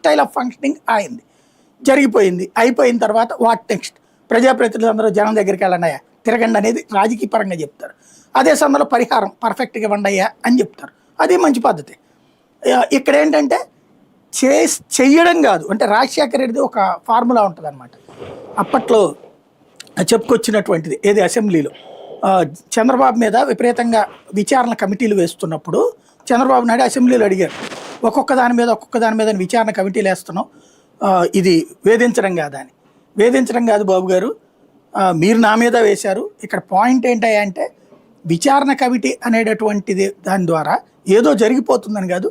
Style of functioning అయింది జరిగిపోయింది. అయిపోయిన తర్వాత వాట్ నెక్స్ట్ ప్రజాప్రతినిధులు అందరూ జనం దగ్గరికి వెళ్ళండి తిరగండి అనేది రాజకీయ పరంగా చెప్తారు. అదే సమయంలో పరిహారం పర్ఫెక్ట్గా ఇవ్వండి అయ్యా అని చెప్తారు. అది మంచి పద్ధతి. ఇక్కడ ఏంటంటే చే చెయ్యడం కాదు. అంటే రాజశేఖర రెడ్డిది ఒక ఫార్ములా ఉంటుంది అనమాట అప్పట్లో చెప్పుకొచ్చినటువంటిది ఏది అసెంబ్లీలో? చంద్రబాబు మీద విపరీతంగా విచారణ కమిటీలు వేస్తున్నప్పుడు చంద్రబాబు నాయుడు అసెంబ్లీలో అడిగారు. ఒక్కొక్క దాని మీద ఒక్కొక్క దాని మీద విచారణ కమిటీలు వేస్తున్నాం. ఇది వేధించడం కాదా అని. వేధించడం కాదు బాబు గారు. మీరు నా మీద వేశారు. ఇక్కడ పాయింట్ ఏంటంటే విచారణ కమిటీ అనేటటువంటిది దాని ద్వారా ఏదో జరిగిపోతుందని కాదు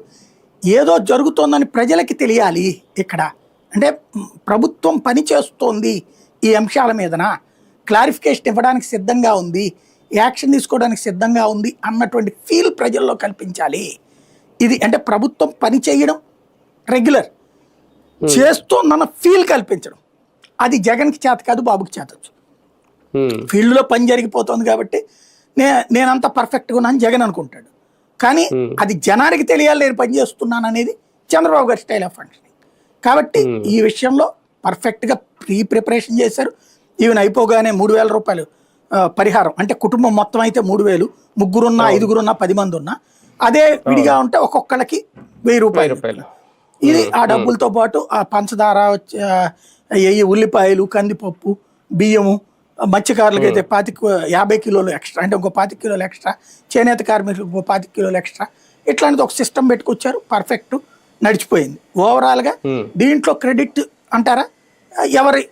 ఏదో జరుగుతోందని ప్రజలకి తెలియాలి ఇక్కడ. అంటే ప్రభుత్వం పనిచేస్తోంది ఈ అంశాల మీదన? క్లారిఫికేషన్ ఇవ్వడానికి సిద్ధంగా ఉంది. యాక్షన్ తీసుకోవడానికి సిద్ధంగా ఉంది అన్నటువంటి ఫీల్ ప్రజల్లో కల్పించాలి. ఇది అంటే ప్రభుత్వం పని చేయడం రెగ్యులర్ చేస్తోందన్న ఫీల్ కల్పించడం. అది జగన్కి చేత కాదు బాబుకి చేతచ్చు ఉమ్, ఫీల్డ్లో పని జరిగిపోతుంది కాబట్టి నే నేనంత పర్ఫెక్ట్గా ఉన్నాను జగన్ అనుకుంటాడు. కానీ అది జనానికి తెలియాలి నేను పని చేస్తున్నాను అనేది Chandrababu garu style of functioning కాబట్టి ఈ విషయంలో పర్ఫెక్ట్గా ప్రీ ప్రిపరేషన్ చేశారు. ఈవెన్ అయిపోగానే మూడు వేల రూపాయలు పరిహారం. అంటే కుటుంబం మొత్తం అయితే మూడు వేలు. ముగ్గురున్నా ఐదుగురున్నా పది మంది ఉన్నా అదే విడిగా ఉంటే ఒక్కొక్కళ్ళకి వెయ్యి రూపాయలు. ఇది ఆ డబ్బులతో పాటు ఆ పంచదార వచ్చి- ఉల్లిపాయలు కందిపప్పు బియ్యము మత్స్యకారులకి అయితే పాతిక యాభై కిలోలు ఎక్స్ట్రా అంటే ఇంకో పాతిక కిలోలు ఎక్స్ట్రా చేనేత కార్మికులకు ఇంకో పాతిక కిలోలు ఎక్స్ట్రా. ఇట్లాంటిది ఒక సిస్టమ్ పెట్టుకొచ్చారు. పర్ఫెక్ట్ నడిచిపోయింది. ఓవరాల్గా దీంట్లో క్రెడిట్ అంటారా? ఎవరి